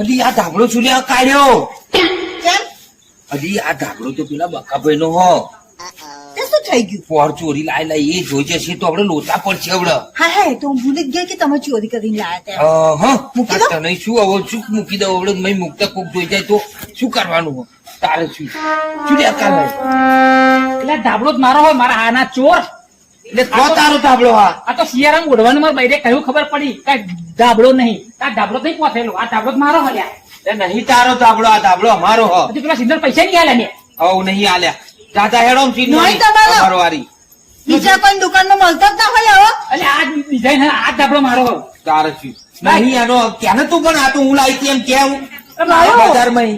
અલી આ ધાબળો ચૂલ્યા કાઢ્યો? અલી આ ધાબળો તો પેલા બકાભાઈ નો હો શું થઈ ગયું? પોર ચોરી લાય લાય એ જોઈ જશે તો આપણે લોચા પડશે હવે હા હા તો હું ભૂલી કે તમે ચોરી કરીને લાયા હતા. મૂકી દો? તને શું હવે શું મૂકી દઉં? હવે મેં મુકતા કોક જોઈ જાય તો શું કરવાનું તારે શું? ચૂલ્યા કાઢે એટલે ધાબળો જ મારો હોય મારા આના ચોર. એટલે તો ધાબળો હા આ તો સિયારામ ઓઢવાનું મારા બૈરે કહ્યું ખબર પડી? કે ધાબળો નહીં. આ ધાબળો નહીં પહોંચેલો. આ ધાબળો મારો હલ્યા નહીં તારો ધાબળો આ ધાબળો અમારો હો. હજુ પેલા સિંદર પૈસા નહીં આલ્યા મેં હવ નહીં આલ્યા. દાદા હેડો ચીન નહીં તમારો. વારી બીજા કોઈ દુકાનમાં મળતા જ ના હોય એટલે આ ડિઝાઇન આ ધાબળો મારો હોય તારે શું? નહીં આનો. ક્યાં તું પણ આ તો હું લાવી એમ કેવું. બજારમાં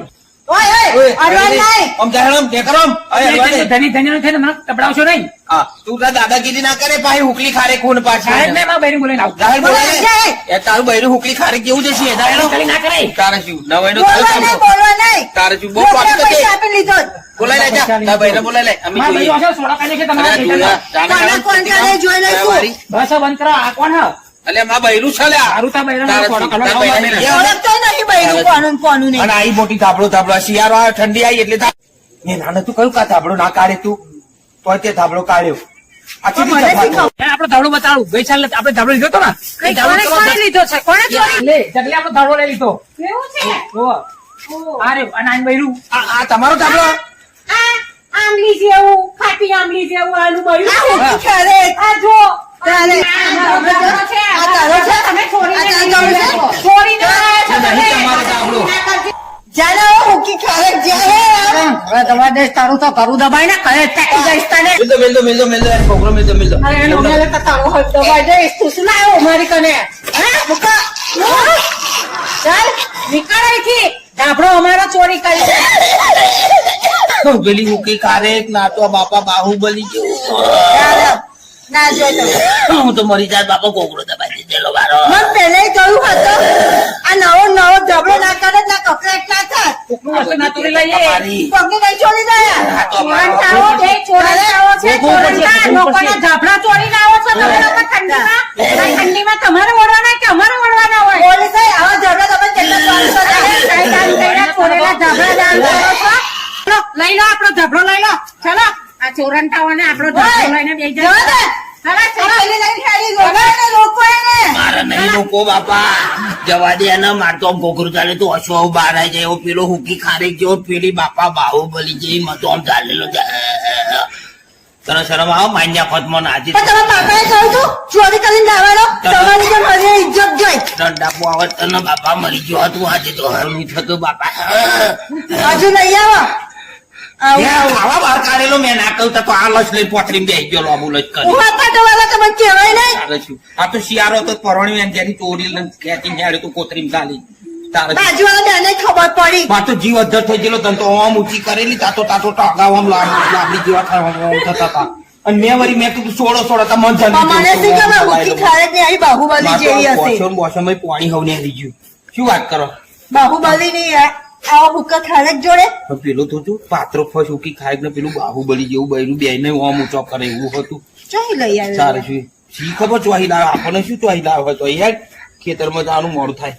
ઓય ઓય ઓય, અરવાન નહીં આમ જા હેડો, તે કરો આમ. અરે, અરવા દે. ધની ધની થઈને મને કપડાવશો નહીં હા, તું તાર દાદાગીરી ના કરે પાછી હુકલી ખારે ખૂન પાછી સાહેબ ને મારા બૈરી બોલાવીને આવું જાહેર બોલાય ને? બોલાય જાય. એ તારું બૈરું હુકલી ખારે કેવું જશે એ ખાલી ના કરે તારે શું નવાઈનો બોલવા તારું નહીં કામ. બોલવા નહીં તારે શું બહુ પાકી પૈસા આપી લીધો જ. બોલાય લે બૈરા બોલાય લે અમે જોઈએ સોડા કાઢે છે તમારા અરે, ખેતરમાં. તું જા, જાને કોના હેડો, કોણ કાઢે જોઈ લઈશું. બસ બંધ કરો આ કોણ હા અલે માં બૈરું છે નહીં બૈરું કોનું કોનું નહીં. અને આઈ મોટી ધાબળો ધાબળો શિયાળો આવે ઠંડી આવી એટલે મેં નાને તું કયું કા ધાબળો ના કાઢે તું? તો તે ધાબળો કાઢ્યો. આ પણ ધાબળો. બતાડું. ગઈ સાલ આપડે ધાબળો લીધો હતો ને? લીધો છે? લે જગલે ધાબળો લઈ લીધો. છે? જુઓ. આ રે અને આનું બૈરું. આ આ તમારો ધાબળો આંબલી જેવું ખાટી આંબલી જેવું આનું ખારે. આ જો તારો છે? તમે છોડીને આ લઈ તારો છે? ગયા. છોડીને લાયા છો આ તમે. નહીં તમારો ધાબળો. જાને હવે ઊંચી ખારે જાય હે. હવે તમારે દેશ તારું તો કરું દબાઈ ને કહે ટેકી જઈશ તને. મિલદો મિલદો મિલદો મિલદો એનો છોકરો મિલદો મિલદો અરે એનો મેલે તો તારું હક દબાઈ દઈશ તું શું લાવ્યો મારી કને? હે મુકા. ચાલ નીકળ અહીંથી. ધાબળો અમારો ચોરી કરી તો પેલી હુકી ના તો બાપા બાહુબલી જેવું ના જોઈ હું તો મરી જાય બાપા કોકડો દબાઈ મને પહેલે કહ્યું હતું. આ નવો નવો ઝઘડો ના કરે ના કકડાટ ના થાય. પગને કઈ છોડી દે. આ તો ચોરંટાઓ છે ચોરંટાઓ છે ચોરંટા લોકોના. ધાબળા ચોરીને આવો છો તમે લોકો ઠંડીમાં. ઠંડીમાં તમારે ઓળવાના કે અમારે ઓળવાના હોય? જાય આવા ઝઘડા તમે કેટલા કર્યા, ચોરેલા ધાબળા દાન કરો છો? લઈ લો આપણો ઝઘડો લઈ લો. ચલો. આ ચોરંટાઓને આપણો ઝઘડો લઈને બે જવા જાય દે. ચલો આ ચલો પેલી લઈને ખાલી ગોળા ને લોકો એને લોકો બાપા? જવા દે ને માર તો ચાલે. તો અશો બારા એવો પેલો હુકી ખારેક જેવો પેલી બાપા બાહુબલી જેવી મતો આમ ચાલેલો તને શરમ આવો? માન્યા ફતમો નાજી પણ તમારા બાપાએ કહ્યું તું ચોરી કરીને લાવવાનો તમારી જેમ હરી ઇજ્જત જોઈ. ડંડાપો આવે તને બાપા મરી ગયો હતું આજે તો હરવું થતો બાપા. હજુ નહીં આવો. એ આવા બહાર કાઢેલો મેં ના કહું તો આ લસ લઈ પોતરી બેસી ગયો લોબુ લસ કરી. હું હતા તમારા તમને કહેવાય નહીં. તારે શું? આ તો શિયાળો તો પરણી એમ ચોરી લઈને ખેંચીને હેડે તો ચાલી તારે શું? બાજુવાળા બેને ખબર પડી. માર જીવ અધર થઈ ગયેલો ધંધો આમ ઊંચી કરેલી તાતો તાતો ટાગાવ આમ જેવા થતા હતા. અને મેં વળી મેં કીધું છોડો છોડો તો મન પણ મને શું ખબર હુકી ખારે ને આવી બાહુબલી જેવી હશે. પાણી હવને શું વાત કરો? બાહુબલી ની આવા હુક્કા જ જોડે? પેલું તો શું પાત્રો ફસ ઉકી ખાય ને પેલું બાહુબલી જેવું બૈરું બે ને આમ ઊંચો કરે એવું હતું. ચોહી લઈ આવ્યો. આવ્યો શું? શી ખબર ચોહી લાવે આપણને શું ચોહી લાવે તો યાર? ખેતરમાં જવાનું મોડું થાય.